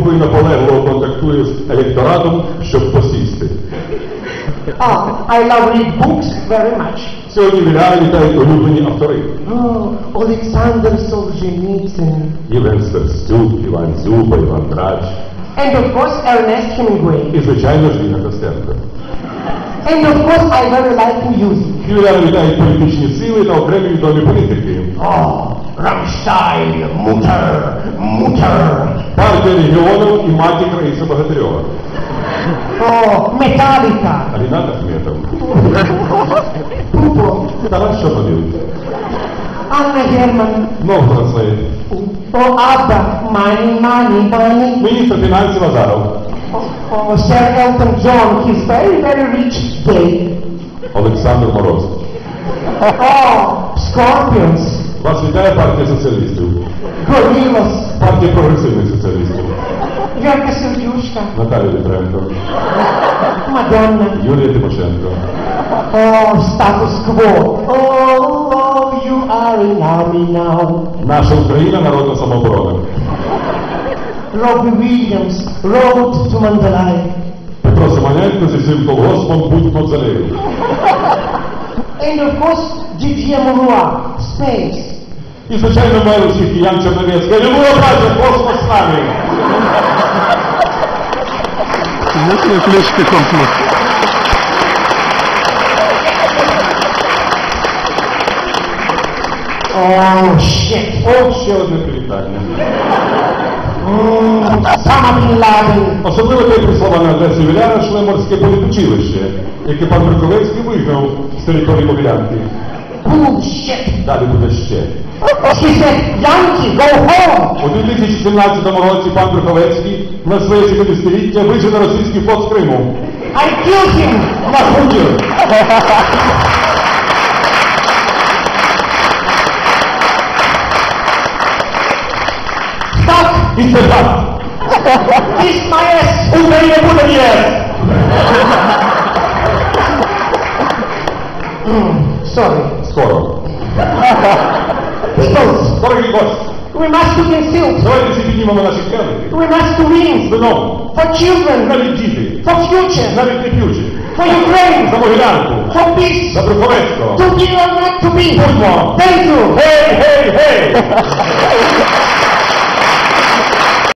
групою наполегливо контактує з електоратом, щоб посісти. Ah, I love read books very much. Сьогодні віляри вітають улюблені автори. Oh, Alexander Solzhenitsyn. Євген Стерстюк, Іван Зюба, Іван Драч And of course, Ernest Hemingway. і, звичайно ж, Ліна Костенко. And of course, I very like music. Юляри вітають політичні сили та окремі відомі політики. Oh, Rammstein, Mutter, Mutter. Партія регіону і матір Раїса Богатирьова. Oh, Metallica. Рінат Ахметов. Purple. Тарас Шапалів. Anna Herman. Новгород Саїд. Oh, Abba. Money, money, money. Міністр фінансів Азаров. Oh, Sir Elton John. He's very, very rich. Gay. Олександр Мороз. Oh, Scorpions. Вас вітає партія соціалістів. Gorillas. Партія прогресивних соціалістів. Верка Сердюшка. Наталія Вітренко. Madonna. Юлія Тимошенко. Oh, status quo. Oh, you are in army now. Наша Україна народна самооборона. Robbie Williams, Road to Mandalay. Петро Симоненко зі своїм колгоспом будь мавзолею. And of course, Didier Mourois, Space. І, звичайно, мер усіх киян Черновецька. Не було бачити космос з нами. Если включите космос. Oh, shit. От ще одне Mm, Osama Особливо те прислала на адресу Віляра Шлеморське політучилище, яке пан Бриковецький вигнав з території Могилянки. Bullshit. Далі буде ще. She said, Yankee, go home. У 2017 році пан Бриковецький на своє 70-ліття вижене російський флот з Криму. I killed him. На хутір! Stop. І це так! Kiss my ass. Україна буде ЄС! Sorry. Скоро. Peoples, Дорогі гості, we must to conceal. давайте всі піднімемо наші клявики. We must to win. З вином, For children. навіть діти, For future. навіть не п'ючі. For Ukraine. За Могилянку, For peace. за Бриковецького. To be or not to be. Будьмо! Thank you. Гей, гей, гей!